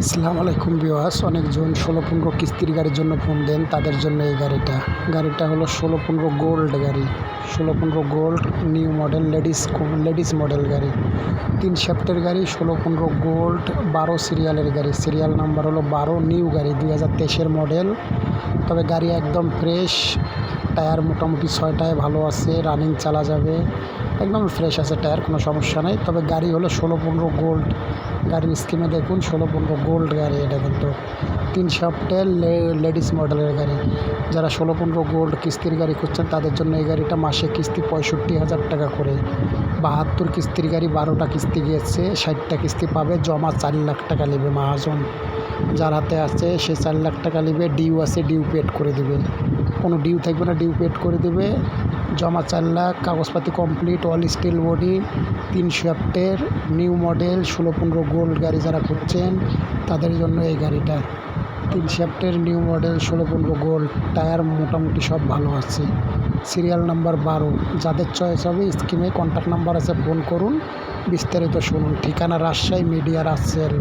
আসসালামু আলাইকুম বিওয়াস অনেকজন ষোলো পনেরো কিস্তির গাড়ির জন্য ফোন দেন, তাদের জন্য এই গাড়িটা। গাড়িটা হলো ষোলো পনেরো গোল্ড গাড়ি। ষোলো পনেরো gold new model ladies ladies model গাড়ি। তিন শ্যাফটের গাড়ি, ষোলো পনেরো গোল্ড বারো সিরিয়ালের গাড়ি। সিরিয়াল নাম্বার হলো বারো নিউ গাড়ি, দুই হাজার তেইশের মডেল তবে গাড়ি একদম ফ্রেশ টায়ার মোটামুটি ছয়টায় ভালো আছে রানিং চালা যাবে, একদম ফ্রেশ আছে টায়ার, কোনো সমস্যা নেই। তবে গাড়ি হলো ষোলো পনেরো গোল্ড গাড়ির স্কিমে দেখুন, ষোলো পনেরো গোল্ড গাড়ি এটা কিন্তু। তিন সপ্টের লেডিস মডেলের গাড়ি। যারা ষোলো পনেরো গোল্ড কিস্তির গাড়ি খুঁজছেন, তাদের জন্য এই গাড়িটা মাসে কিস্তি পঁয়ষট্টি হাজার টাকা করে। বাহাত্তর কিস্তির গাড়ি বারোটা কিস্তি গিয়েছে, ষাটটা কিস্তি পাবে, জমা চার লাখ টাকা নেবে, মাহাজন। যার হাতে আছে সে চার লাখ টাকা নেবে, ডিউ আছে, ডিউ পেড করে দেবে। কোনো ডিউ থাকবে না, ডিউ পেড করে দেবে। জমা চার লাখ, কাগজপাতি কমপ্লিট অল স্টিল বডি তিন শ্যাফটের নিউ মডেল ষোলো পনেরো গোল্ড গাড়ি যারা খুঁজছেন, তাদের জন্য এই গাড়িটা। তিন শ্যাফটের নিউ মডেল ষোলো পনেরো গোল্ড টায়ার মোটামুটি সব ভালো আছে। সিরিয়াল নাম্বার বারো, যাদের চয়েস হবে স্কিমে কন্ট্যাক্ট নাম্বার আছে ফোন করুন। বিস্তারিত শুনুন। ঠিকানা রাজশাহী মিডিয়া রাজশাহী